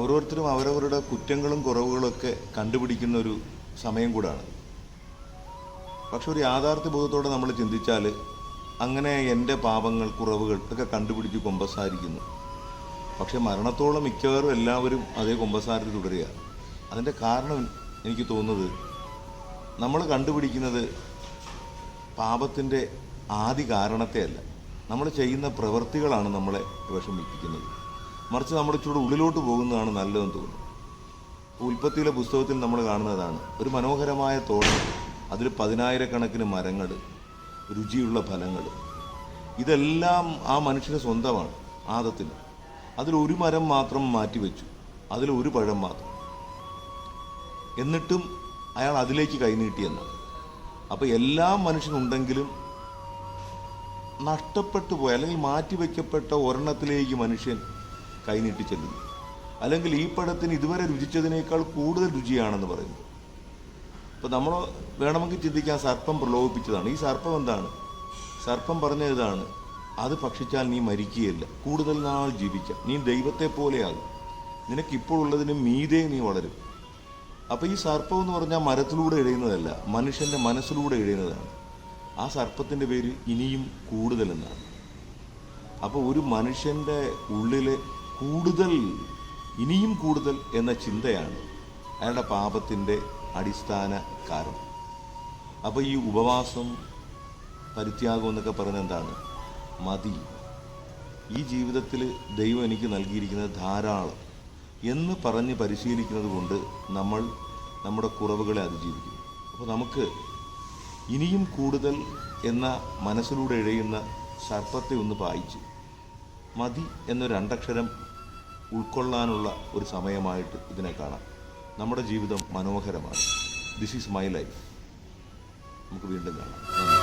ഓരോരുത്തരും അവരവരുടെ കുറ്റങ്ങളും കുറവുകളൊക്കെ കണ്ടുപിടിക്കുന്ന ഒരു സമയം കൂടാണ്. പക്ഷെ ഒരു യാഥാർത്ഥ്യ ബോധത്തോടെ നമ്മൾ ചിന്തിച്ചാൽ അങ്ങനെ എന്റെ പാപങ്ങൾ കുറവുകൾ ഒക്കെ കണ്ടുപിടിച്ച് കൊമ്പസാരിക്കുന്നു. പക്ഷെ മരണത്തോളം മിക്കവാറും എല്ലാവരും അതേ കൊമ്പസാരത്തിൽ തുടരുക. അതിന്റെ കാരണം എനിക്ക് തോന്നുന്നത് നമ്മൾ കണ്ടുപിടിക്കുന്നത് പാപത്തിന്റെ ആദി കാരണത്തെയല്ല നമ്മൾ ചെയ്യുന്ന പ്രവൃത്തികളാണ് നമ്മളെ വിഷമിപ്പിക്കുന്നത്. മറിച്ച് നമ്മുടെ ചൂട് ഉള്ളിലോട്ട് പോകുന്നതാണ് നല്ലതെന്ന് തോന്നുന്നു. ഉൽപ്പത്തിയിലെ പുസ്തകത്തിൽ നമ്മൾ കാണുന്നതാണ് ഒരു മനോഹരമായ തോട്ടം അതിൽ പതിനായിരക്കണക്കിന് മരങ്ങൾ രുചിയുള്ള ഫലങ്ങൾ ഇതെല്ലാം ആ മനുഷ്യന് സ്വന്തമാണ് ആദത്തിന്. അതിൽ ഒരു മരം മാത്രം മാറ്റിവെച്ചു അതിൽ ഒരു പഴം മാത്രം. എന്നിട്ടും അയാൾ അതിലേക്ക് കൈനീട്ടിയെന്നാണ് അപ്പോൾ എല്ലാ മനുഷ്യനുണ്ടെങ്കിലും നഷ്ടപ്പെട്ടു പോയ അല്ലെങ്കിൽ മാറ്റിവെക്കപ്പെട്ട ഒരെണ്ണത്തിലേക്ക് മനുഷ്യൻ കൈനീട്ടി ചെല്ലുന്നു അല്ലെങ്കിൽ ഈ പഴത്തിന് ഇതുവരെ രുചിച്ചതിനേക്കാൾ കൂടുതൽ രുചിയാണെന്ന് പറയുന്നു. അപ്പോൾ നമ്മൾ വേണമെങ്കിൽ ചിന്തിക്കാൻ സർപ്പം പ്രലോഭിപ്പിച്ചതാണ്. ഈ സർപ്പം എന്താണ്? സർപ്പം പറഞ്ഞ ഇതാണ് അത് ഭക്ഷിച്ചാൽ നീ മരിക്കുകയില്ല. കൂടുതൽ നാൾ ജീവിക്കാം നീ ദൈവത്തെ പോലെയാകും. നിനക്കിപ്പോൾ ഉള്ളതിന് മീതെ നീ വളരും. അപ്പോൾ ഈ സർപ്പം എന്ന് പറഞ്ഞാൽ മരത്തിലൂടെ എഴുതുന്നതല്ല മനുഷ്യന്റെ മനസ്സിലൂടെ എഴുതുന്നതാണ്. ആ സർപ്പത്തിന്റെ പേര് ഇനിയും കൂടുതൽ എന്നാണ് അപ്പോൾ ഒരു മനുഷ്യന്റെ ഉള്ളിലെ കൂടുതൽ ഇനിയും കൂടുതൽ എന്ന ചിന്തയാണ് അയാളുടെ പാപത്തിന്റെ അടിസ്ഥാന കാരണം. അപ്പോൾ ഈ ഉപവാസം പരിത്യാഗം എന്നൊക്കെ പറയുന്നത് എന്താണ്? മതി. ഈ ജീവിതത്തിൽ ദൈവം എനിക്ക് നൽകിയിരിക്കുന്നത് ധാരാളം എന്ന് പറഞ്ഞ് പരിശീലിക്കുന്നത് കൊണ്ട് നമ്മൾ നമ്മുടെ കുറവുകളെ അതിജീവിക്കും അപ്പോൾ നമുക്ക് ഇനിയും കൂടുതൽ എന്ന മനസ്സിലൂടെ ഇഴയുന്ന സർപ്പത്തെ ഒന്ന് പായിച്ച് മതി എന്നൊരു രണ്ടക്ഷരം ഉൾക്കൊള്ളാനുള്ള ഒരു സമയമായിട്ട് ഇതിനെ കാണാം. നമ്മുടെ ജീവിതം മനോഹരമാണ്. ദിസ് ഈസ് മൈ ലൈഫ് നമുക്ക് വീണ്ടും കാണാം.